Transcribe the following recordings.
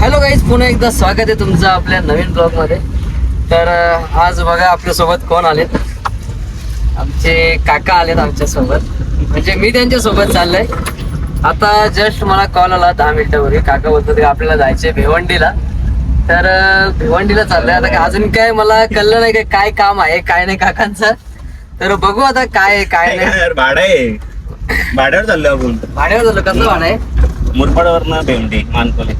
Hello guys पुन्हा एकदा स्वागत आहे तुमचं आपल्या नवीन ब्लॉगमध्ये तर आज बघा आपल्यासोबत कोण आलेत? आमचे काका आलेत आमच्यासोबत म्हणजे मी त्यांच्यासोबत चाललोय. आता जस्ट मला कॉल आला दहा मिनिटापूर्वी. काका बोलतात की आपल्याला जायचंय भिवंडीला. तर भिवंडीला चाललंय. आता काय- अजून काय मला कळलं नाही की काय काम आहे काय नाही काकांचं. तर बघू आता काय काय नाही. भाडं आहे. भाड्यावर चाललो आपण. भाड्यावर झालं कसं भाडं आहे? मुरबाडावर ना भेवंडी मानकोली.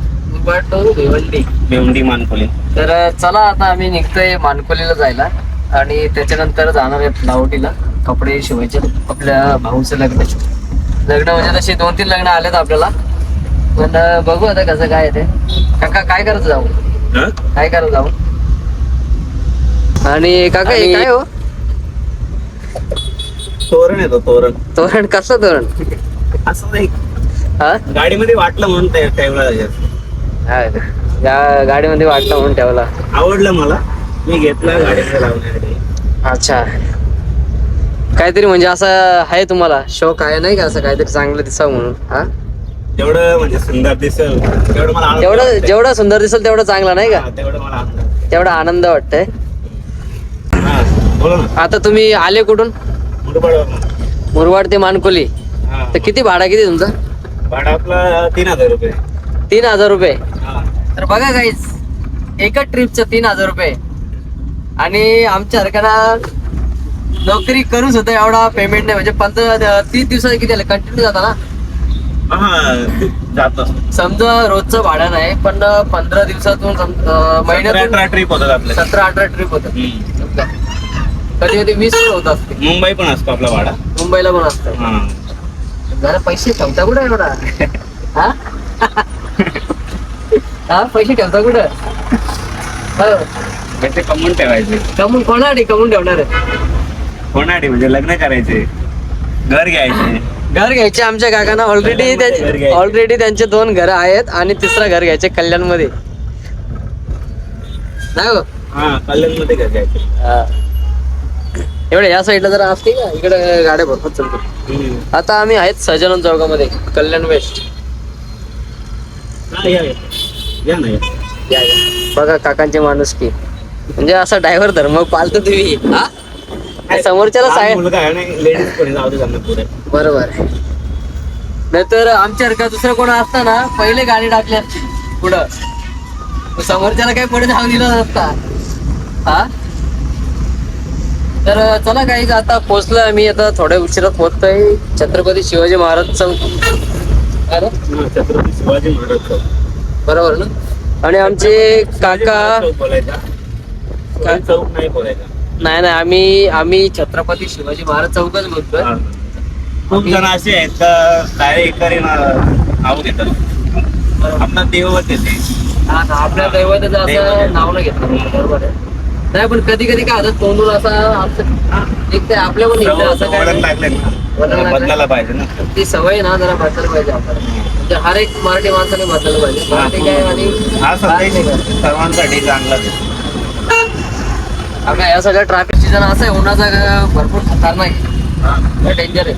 बट भिवंडी. भेवंडी मानकोली. तर चला आता आम्ही निघतोय मानकोलीला जायला. आणि त्याच्यानंतर जाणार आहे लावटीला कपडे शिवायचे. आपल्या भाऊचं लग्न. लग्न म्हणजे तसे दोन तीन लग्न आलेत आपल्याला. पण बघू आता कसं काय ते. काका काय करत जाऊ? काय करत जाऊ? आणि काका हे काय हो? तोरण येतो तोरण. तोरण कसं तोरण? असं नाही. गाडीमध्ये वाटलं म्हणून त्याच्यात. हा, या गाडीमध्ये वाटलं म्हणून ठेवला. आवडलं मला. मी घेतला लावण्यासाठी. अच्छा. काहीतरी म्हणजे असं आहे तुम्हाला? शौक आहे नाही का असं काहीतरी चांगलं दिसावं म्हणून? हा? जेवढं म्हणजे सुंदर दिसेल. तेवढं मला आनंद जेवढं वाटतंय. जेवढं सुंदर दिसेल तेवढं चांगलं नाही का? हा, तेवढं मला आनंद वाटतंय. तेवढा आनंद वाटतंय. हा, बोला ना. आता तुम्ही आले कुठून? मुरबाडावर मुरवाड ते मानकोली. हा. तर किती भाडा किती तुमचा? भाडं आपलं तीन हजार रुपये. तीन हजार रुपये. तर बघा काहीच एकच ट्रिपचं तीन हजार रुपये. आणि आमच्या सारख्याला नोकरी करून सुद्धा एवढा पेमेंट नाही. म्हणजे पंधरा तीस दिवसात किती आले? कंटिन्यू जाता ना? जातो समजा रोजचं भाडं नाही पण पंधरा दिवसातून अठरा ट्रिप होतात सतरा अठरा ट्रिप होतात. कधी कधी वीस पण होत असते मुंबई पण असतो आपला भाडा. मुंबईला पण असतं. जरा पैसे ठेवता कुठं एवढा? हा? हा पैसे ठेवता कुठं? हो. पैसे कमवून ठेवायचे. कमून कोणासाठी कमून ठेवणार कोणासाठी? म्हणजे लग्न करायचे. घर घ्यायचे. घर घ्यायचे आमच्या काकांना. ऑलरेडी कल्याणमध्ये घर घ्यायचे. ऑलरेडी त्यांचे दोन घर आहेत आणि तिसरा घर घ्यायचे कल्याणमध्ये नाही हो? हा कल्याणमध्ये घर घ्यायचे. हा. एवढे या साईडला जरा असते का इकडे गाड्या भरपूर चालतो हम्म. आता आम्ही आहेत सजानंद चौकामध्ये कल्याण वेस्ट हा, या या. या ना या. या या. बघा काकांचे माणूस की. म्हणजे असा ड्रायव्हर धर्म पालतो तुम्ही. हा? आणि समोरच्याला लहान साहेब मुलगा आहे आणि लेडीज कोणी जाऊ दे त्यांना पुढे. बरोबर. आहे नाहीतर आमच्यासारखा दुसरं कोण असता ना पहिले गाडी टाकली असती. पुढं. मग समोरच्याला काही पुढे जाऊ दिलं नसता. हा? तर चला काही आता पोहोचलोय आम्ही. आता थोड्या उशिरात पोहोचतोय. छत्रपती शिवाजी महाराज चौक. अरे छत्रपती शिवाजी महाराज चौक. बरोबर ना? आणि आमचे काका चौक नाही बोलायचा. नाही नाही आम्ही आम्ही छत्रपती शिवाजी महाराज चौकच बोलतोय. खूप जण असे आहेत का डायरेक्ट एकाने नाव घेतात. आपला देवत येते हा ना आपल्या दैवताचं असं. नाव नाही घेतलं. बरोबर आहे. नाही पण कधी कधी काय होतं तोंडून असा असं एक ते आपल्या पण असं काय वळण नाही. लागले वळण ना लागलंय. बदलायला पाहिजे ना. ती सवय ना जरा बदलायला पाहिजे आपल्याला. म्हणजे हर एक मराठी माणसाने बदलायला पाहिजे. मराठी काय आणि हा संदेश. सर्वांसाठी चांगला. आता या सगळ्या ट्रॅफिक सीझन असं आहे उन्हाचा भरपूर खतरनाक आहे. डेंजर आहे.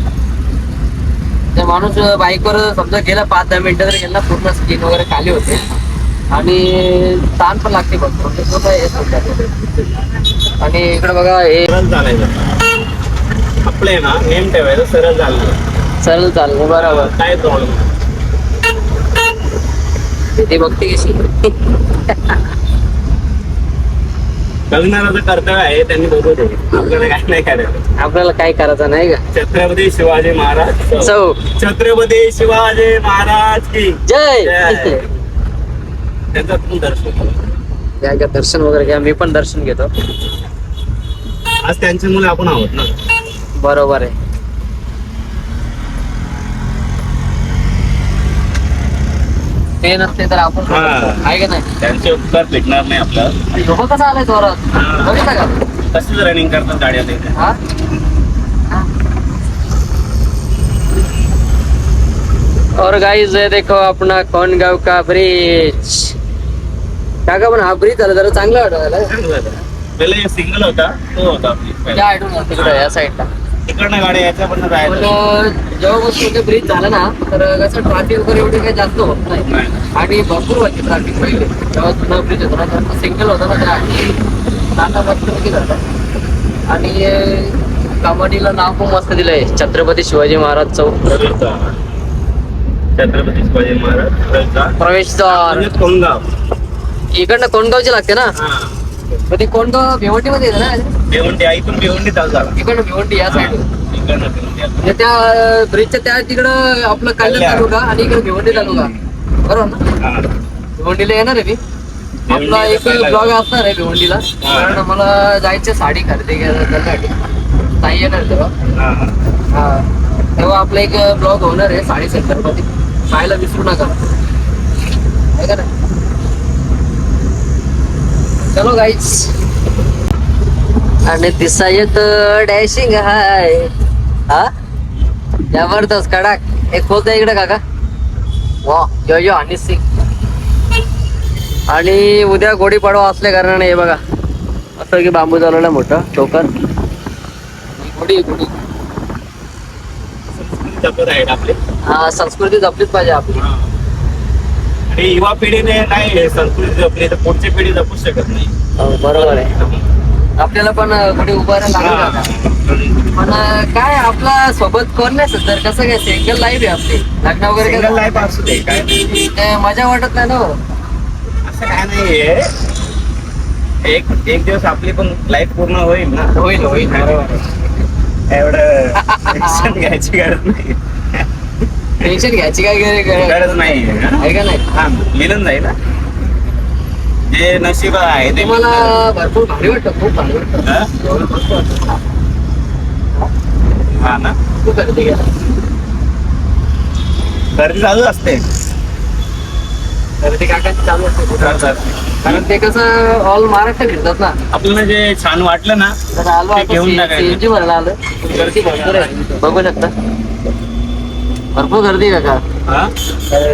ते माणूस बाईकवर समजा गेला पाच दहा मिनिटं जर गेला पूर्ण स्किन वगैरे खाली होते. आणि ताण पण लागते भरपूर. म्हणजे पूर्ण हेच होतं. आणि इकडे बघा हे आपले ना नेम ठेवायचं सरळ चाललं सरळ चाललं बरोबर. काय प्रॉब्लेम ती बघते कशी. बघणाराचं कर्तव्य आहे त्यांनी बघू दे. आपल्याला काय नाही करायचं. आपल्याला काय करायचं नाही का? छत्रपती शिवाजी महाराज. चौ. छत्रपती शिवाजी महाराज की जय. जय. त्यांचं दर्शन. घ्या दर्शन वगैरे घ्या. मी पण दर्शन घेतो. आज त्यांच्या मुले आपण आहोत ना. बरोबर आहे. ते नसते तर आपण हा. आहे का नाही? त्यांचे उपकार भेटणार नाही आपलं लोक कसा आलाय जोरात. बघितलं का? रनिंग करतात गाड्या ते? हा? और गाइस ये देखो अपना कौन गाव का ब्रिज काका पण हा ब्रिज झाला जरा चांगला. पहिले सिंगल होता तो होता आपली या साईडला तिकडनं गाड्या याच्या पण पण जायचं जेव्हापासून म्हणजे ब्रिज झाला ना तर कसं ट्रॅफिक वगैरे एवढे काही जास्त होत नाही. आणि भरपूर व्हायची ट्रॅफिक पहिले. जेव्हा जुना ब्रिज होता ना सिंगल होता ना त्या आणि टाटा मस्त जातात आणि अं, कमानीला नाव खूप मस्त दिलंय. छत्रपती शिवाजी महाराज चौक. छत्रपती शिवाजी महाराज प्रवेशद्वार. म्हणजे इकडनं कोणगावची लागते ना? हा. पण ते कोणगाव भिवंडी मध्ये येतं ना? भिवंडी आईतून भिवंडी चालू झाला. इकडनं भिवंडी या साईड इकडनं भिवंडी आलं. म्हणजे त्या ब्रिजच्या त्या तिकडं आपलं कल्याण कल्याण. तालुका आणि इकडे भिवंडी तालुका. बरोबर ना? हा. भिवंडीला येणार आहे मी. आपला एक भिवंडीला ब्लॉग असणार आहे भिवंडीला. हा. कारण मला जायचं साडी खरेदी करायला त्यासाठी ताई येणार तेव्हा. हा. हा. तेव्हा आपला एक ब्लॉग होणार आहे साडी सेंटरमध्ये पाहायला विसरू नका. आहे का नाही? चलो गाईच आणि दिसायत डॅशिंग हाय. हा? जबरदस्त कडक. एक खोल द्या इकडे काका. वा यो यो आणि सिंग आणि उद्या गुढीपाडवा असल्या कारणाने हे बघा. असं की बांबू चालवलं मोठं टोकन आहेत आपले. हा संस्कृती जपलीच पाहिजे आपली. आणि युवा पिढीने नाही हे संस्कृती जपली तर पुढची पिढी जपू शकत नाही. हो, बरोबर आहे. आपल्याला पण लागेल हा. आता. पण अं, काय आपला सोबत कोण नाही सध्या? कसं काय सिंगल लाईफ आहे आपली. लग्न वगैरे सिंगल काय लाईफ असू दे काय नाही. मजा वाटत नाही ना हो. असं काय नाहीये. एक एक दिवस आपली पण लाईफ पूर्ण होईल ना? होईल होईल. बरोबर एवढं टेन्शन घ्यायची गरज नाही. टेन्शन घ्यायची काय गरज नाही आहे का नाही? हा मिळून जाईल ना. जे नशीब आहे ते तुम्हाला भरपूर भारी वाटतं खूप भारी वाटतं. हा? ना? तू गर्दी चालू असते. काकाची चालू असते. कारण ते कसं ऑल महाराष्ट्र फिरतात ना. आपल्याला जे छान वाटलं ना तर आलो घेऊन भरायला आलं गर्दी भरपूर आहे. बघू शकता. भरपूर गर्दी आहे काका. हा?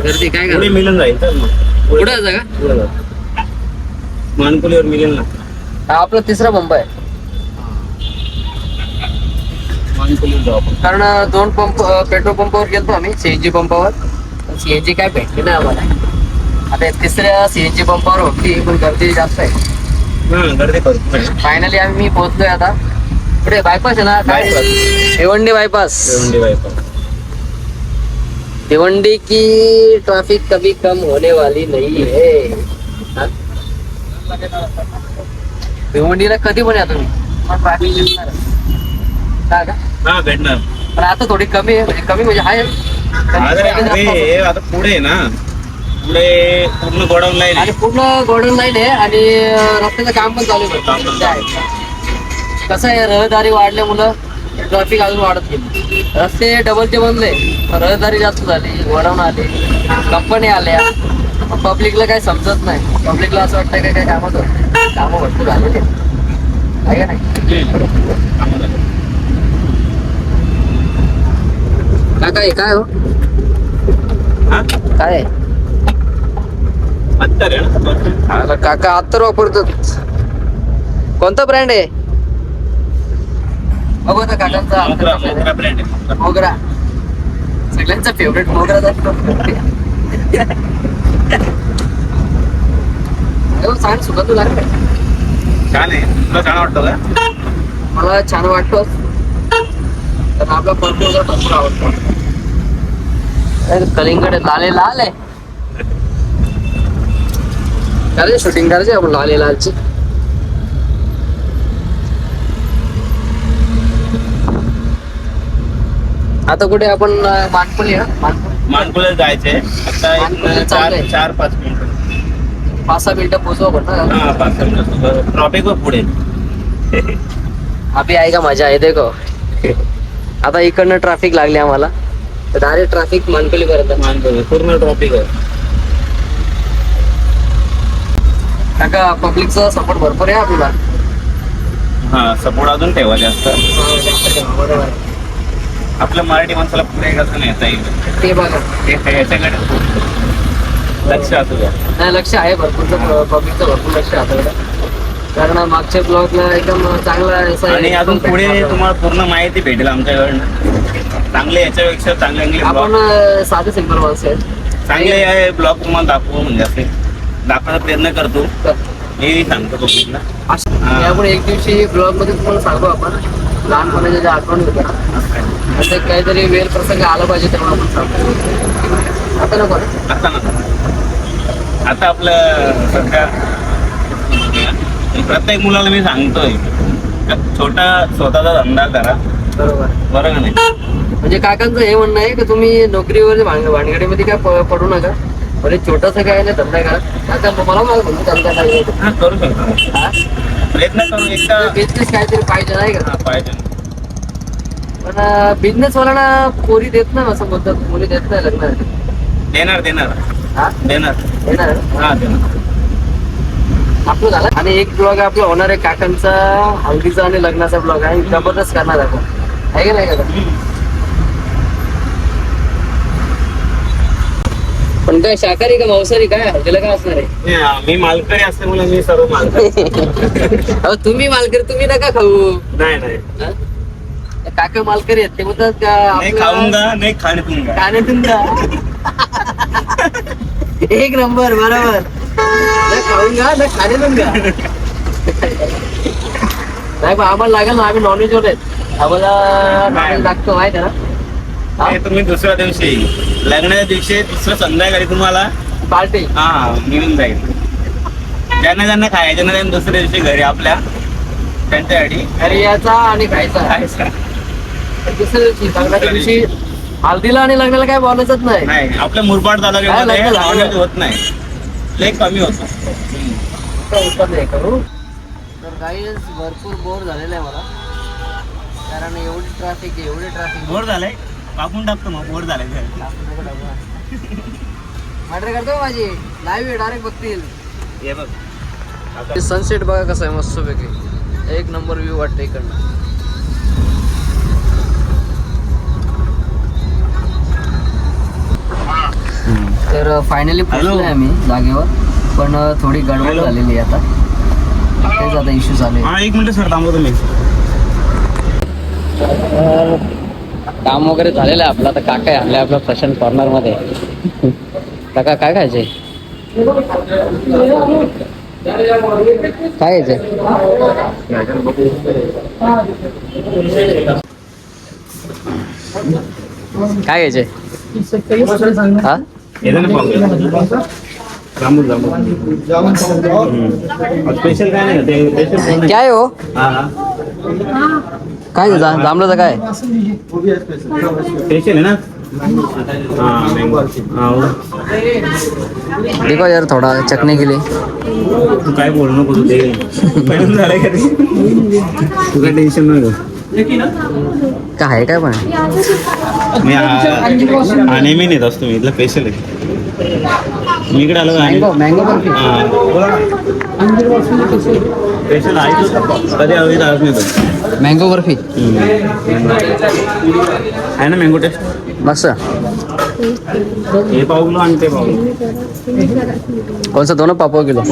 गर्दी काय पुढे करत मिळून जाईल तर मग. पुढे आहे का पुढे जाऊ. मानकुलीवर मिळेल ना हा आपला तिसरा पंप आहे. मानकुलीवर जाऊ आपण. कारण दोन पंप पेट्रोल पंपावर गेलतो आम्ही सीएनजी पंपावर. सीएनजी काय भेटली नाही आम्हाला. आता तिसऱ्या सीएनजी पंपावर होती पण गर्दी जास्त आहे. हा गर्दी भरपूर आहे. फायनली आम्ही पोहोचलोय आता. पुढे बायपास आहे ना काय? Bypass. Bhiwandi bypass Bhiwandi bypass. Bhiwandi की ट्रैफिक कभी कम होने वाली नहीं है? भिवंडीला कधी पण या तुम्ही? हा भेटणार. पण आता थोडी कमी आहे म्हणजे कमी म्हणजे आहे अरे अरे हे आता पुढे आहे ना. पुढे पूर्ण गोडाऊन लाईन आणि पूर्ण गोल्डन लाईन आहे आणि रस्त्याचं काम पण चालू आहे काम पण आहे. कसं आहे रहदारी वाढल्यामुळं ट्रॅफिक अजून वाढत गेली. रस्ते डबलचे बनले रहदारी जास्त झाली गोडाऊन आले कंपनी आल्या. पब्लिकला काही समजत नाही. पब्लिकला असं वाटतं काय काय कामच होत कामं भरपूर झालेले आहे नाही? काका हे काय हो? हा? काय ना? अरे काका आता वापरतात. कोणता ब्रँड आहे? बघू आता काकांचा. मोगरा मोगरा ब्रँड आहे मोगरा सगळ्यांचा फेवरेट मोगरा असतो सांग सुद्धा तू लागत छान आहे. तुला छान वाटतं का? मला छान वाटतो. पण आपला पर्पल भरपूर आवडतो. कलिंगड लाल आहे लाल आहे. करायची शूटिंग करायची आपण लाल आहे लालची? आता कुठे आपण मानपुली ना? मानपुली मानकुला जायचंय. आता एक चार चाललंय. चार पाच मिनिट पाच सहा मिनिटं पोहोचू आपण ना. हा पाच मिनिट ट्रॉफिक वर पुढे. अभि आहे का मजा आहे देखो. आता इकडनं ट्रॅफिक लागली आम्हाला. डायरेक्ट ट्रॅफिक मानकुली पर्यंत मानकुली पूर्ण ट्रॉफिक आहे काका पब्लिकचा सपोर्ट भरपूर आहे आपल्याला. हा सपोर्ट अजून ठेवा जास्त. आपल्या मराठी माणसाला पुढे कसं नेता येईल? ते बघा. हे याच्याकडे लक्ष असू नाही लक्ष आहे भरपूर पब्लिकचं भरपूर लक्ष आहे कारण मागच्या ब्लॉगला एकदम चांगला असा आणि अजून पुढे. तुम्हाला पूर्ण माहिती भेटेल आमच्याकडनं. चांगले याच्यापेक्षा चांगले चांगले आपण ब्लॉग अं, साधे सिंपल माणसं आहेत. चांगले ब्लॉग तुम्हाला दाखवू म्हणजे असे. दाखवण्याचा प्रयत्न करतो. तर मी सांगतो पब्लिकला. हा. यापुढे एक दिवशी ब्लॉगमध्ये तुम्हाला सांगू आपण. लहानपणाच्या ज्या आठवणी होत्या. ना, असं काहीतरी वेळ प्रसंग आला पाहिजे तेव्हा आपण सांगू. आता नको. ना? आता ना आता आपलं सध्या प्रत्येक मुलाला मी सांगतोय छोटा स्वतःचा धंदा करा. बरोबर. बरं का नाही? म्हणजे काकांचं हे म्हणणं आहे की तुम्ही नोकरीवर भानगडीमध्ये काय पडू नका. म्हणजे छोटासा काय नाही धंदा करा. आता मला मला म्हणतो धंदा नाही हा करू शकतो. प्रयत्न करू एकदा बिझनेस काहीतरी पाहिजे नाही का? पाहिजे. पण बिझनेस वाला पोरी देत नाही असं बोलतात मुली देत नाही लग्न. देणार देणार. हा? देणार. देणार? हा देणार. आपलं झालं? आणि एक ब्लॉग आपला होणार आहे काकांचा हल्दीचा आणि लग्नाचा ब्लॉग आहे. जबरदस्त करणार आपण. आहे का नाही काका? पण काय शाकाहारी का मांसाहारी काय? हल्दीला काय असणार आहे? मी मालकरी असल्यामुळे मी सर्व मालकरी तुम्ही मालकरी तुम्ही नका खाऊ. नाही नाही? काका मालकरी आहेत ते म्हणतात का नाही आपलं- खाऊंगा नाही खाणे खाण्यातून एक नंबर बरोबर. ना खाऊन घ्या ना खाण्यातून घ्या नाही पण आम्हाला लागेल ना आम्ही नॉनव्हेज वर आहेत. आम्हाला नॉनव्हेज लागतो माहिती आहे ना? हा? तुम्ही दुसऱ्या दिवशी. लग्नाच्या दिवशी दुसऱ्या संध्याकाळी तुम्हाला पार्टी. हा मिळून जाईल. ज्यांना ज्यांना खायचं ना त्यांना दुसऱ्या दिवशी घरी आपल्या त्यांच्यासाठी घरी यायचा आणि खायचा. खायचं. लग्नाच्या दिवशी हल्दीला आणि लग्नाला काय बोलायचंच नाही. नाही आपल्या मुरबाड काय तालुक्यामध्ये लग्न झालं? नॉनव्हेज होत नाही. लय कमी होतं. आहे करू तर काही भरपूर बोर झालेलं आहे मला. कारण एवढी ट्रॅफिक आहे एवढी ट्रॅफिक बोर झालंय? कापून टाकतो मग बोर झालंय. मॅटर करतो माझी? लाईव्ह डायरेक्ट बघतील. हे बघ. सनसेट बघा कसं आहे मस्त पैकी. एक नंबर व्ह्यू वाटतं इकडनं. तर फायनली पोहोचलोय Hello. आम्ही जागेवर पण थोडी गडबड. झालेली आहे आता. तेच आता इश्यू चालू आहे. हा एक मिनिट सर थांबतो तुम्ही. काम वगैरे झालेलं आहे आपलं. आता काका आणले आपल्या प्रशांत कॉर्नरमध्ये. काका काय खायचंय? काय घ्यायचंय काय घ्यायचंय हा? स्पेशल काय नाही स्पेशल काय हो हा हा काय जा- जांभळाचं काय स्पेशल आहे ना हा हा हो. देखो यार थोडा चटणी केली तू काय बोलू नको तू टेन्शन नको. काय आहे काय पण मी आ- आ- नेहमी नेत असतो मी इथलं स्पेशल आहे. मी इकडे आलो आणि मँगो मँगो बर्फी स्पेशल आहे तो. कधी हवी तर आज नेतो. मँगो बर्फी. आहे ना मँगो टेस्ट मस्त. हे पाव किलो आणि ते पाव किलो कोणचं दोन? पापा किलो.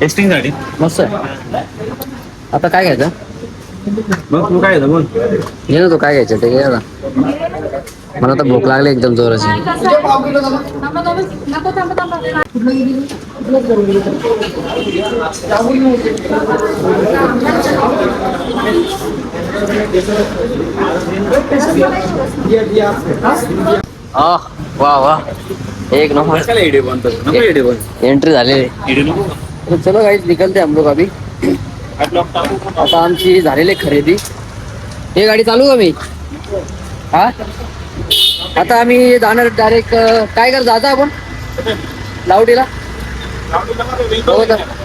टेस्टिंगसाठी मस्त आहे. आता काय घ्यायचं? मग तू काय बोल. घे ना तू काय घ्यायचं ते घे आता मला आता भूक लागली एकदम जोराची. आह, वा वा. एक नंबर. एंट्री तर चलो काहीच निकलते हम लोग अभी. आता आमची झालेली खरेदी. हे गाडी चालू का मी? हा? आता आम्ही जाणार डायरेक्ट काय कर जाता आपण? लावडीला?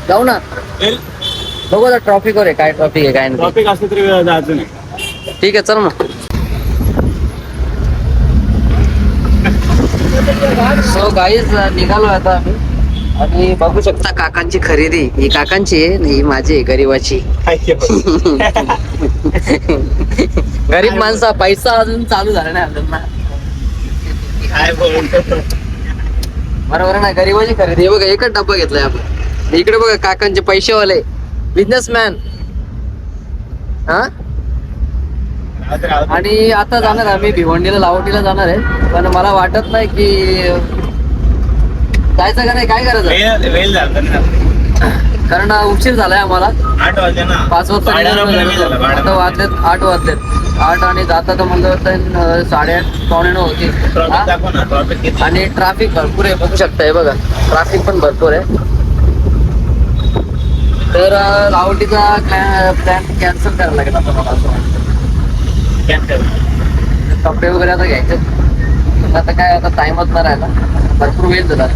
जाऊ ना. बघू आता ट्रॉफिक वर आहे काय ट्रॉफिक आहे काय नाही. टॉपिक असलं तरी जायचं नाही. ठीक आहे चल ना. सो गाईज निघालो आता आम्ही. आणि बघू शकता. काकांची खरेदी ही काकांची आहे ही माझी गरीबाची. गरीब माणसा पैसा अजून चालू झाला नाही अजून ना. काय बोलतो बरोबर ना गरीबाची खरेदी. हे बघा एकच डब्बा घेतलाय आपण. इकडे बघा काकांचे पैसेवाले. बिझनेसमॅन हा? आणि आता जाणार आम्ही भिवंडीला लावटीला जाणार आहे. पण मला वाटत नाही की जायचं का नाही? काय करायचं वेळ वेळ झाला ना. कारण उशीर झालाय आम्हाला. आठ वाजले ना. पाच वाजता भाड्याला पण वेळ झाला, निघालो. भाड्याला. आता वाजलेत आठ वाजलेत. आठ आणि जाता तर म्हणलं होतं साडेआठ पावणे नऊ होती. ट्रॉफिक हा? दाखव ना ट्रॉफिक किती? आणि ट्रॅफिक भरपूर आहे बघू शकता हे बघा. ट्रॅफिक पण भरपूर आहे. तर अं, लावटीचा प्लॅन कॅन्सल करायला लागेल आता मला असं वाटतं. कॅन्सल कपडे वगैरे आता घ्यायचे आता काय आता टाइमच नाही राहिला भरपूर वेळ झाला.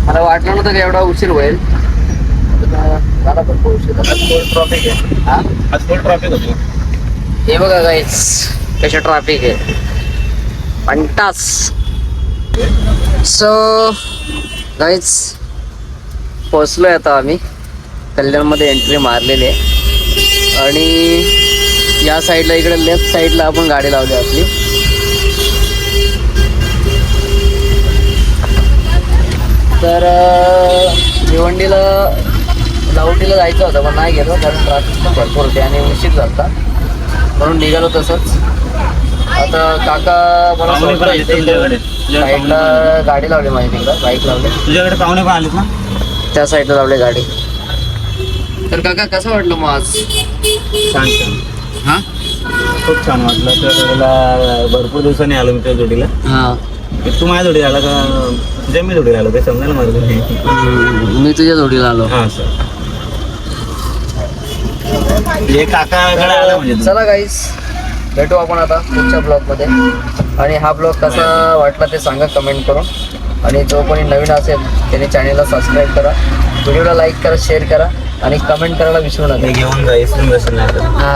मला वाटलं नव्हतं की एवढा उशीर होईल. पण, झाला. भरपूर उशीर ट्रॉफिक आहे? हा? आज फुल ट्रॉफिक होतो? हे बघा गाईस कसे ट्रॅफिक आहे. पंटास. सो गाईज पोचलोय आता आम्ही. कल्याणमध्ये एंट्री मारलेली आहे. आणि या साईडला इकडे लेफ्ट साईडला आपण गाडी लावली आपली. तर भिवंडीला लावटीला जायचं होतं पण नाही गेलो कारण ट्रॅफिक पण भरपूर होते आणि उशीर झाला म्हणून निघालो तसंच. आता काका मला साईडला गाडी लावली माझी तिकडं बाईक लावली. तुझ्याकडे पाहुणे पण आलेत ना? त्या साईडला लावली गाडी. तर काका कसं वाटलं मग आज? छान छान. हा? खूप छान वाटलं. त्या जोडीला भरपूर दिवसांनी आलो मी त्या जोडीला. हा. तू माझ्या जोडीला आला का? तुझ्या मी जोडीला आलो समजायला मला मी तुझ्या जोडीला आलो. हा सर. हे काकाकडे आला म्हणजे. चला गाईस भेटू आपण आता पुढच्या ब्लॉगमध्ये आणि हा ब्लॉग कसा वाटला ते सांगा कमेंट करून. आणि जो कोणी नवीन असेल त्याने चॅनेलला सबस्क्राईब करा. व्हिडिओला लाईक करा शेअर करा. आणि कमेंट करायला विसरू नका. घेऊन जा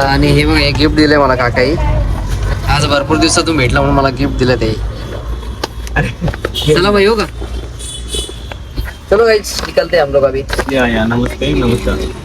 आणि हे बघ हे गिफ्ट दिले मला काकाई. आज भरपूर दिवसातून भेटला म्हणून मला गिफ्ट दिलं ते. चला भाई का? चलो गाईस निकलते हम लोग अभी। या या नमस्ते नमस्कार।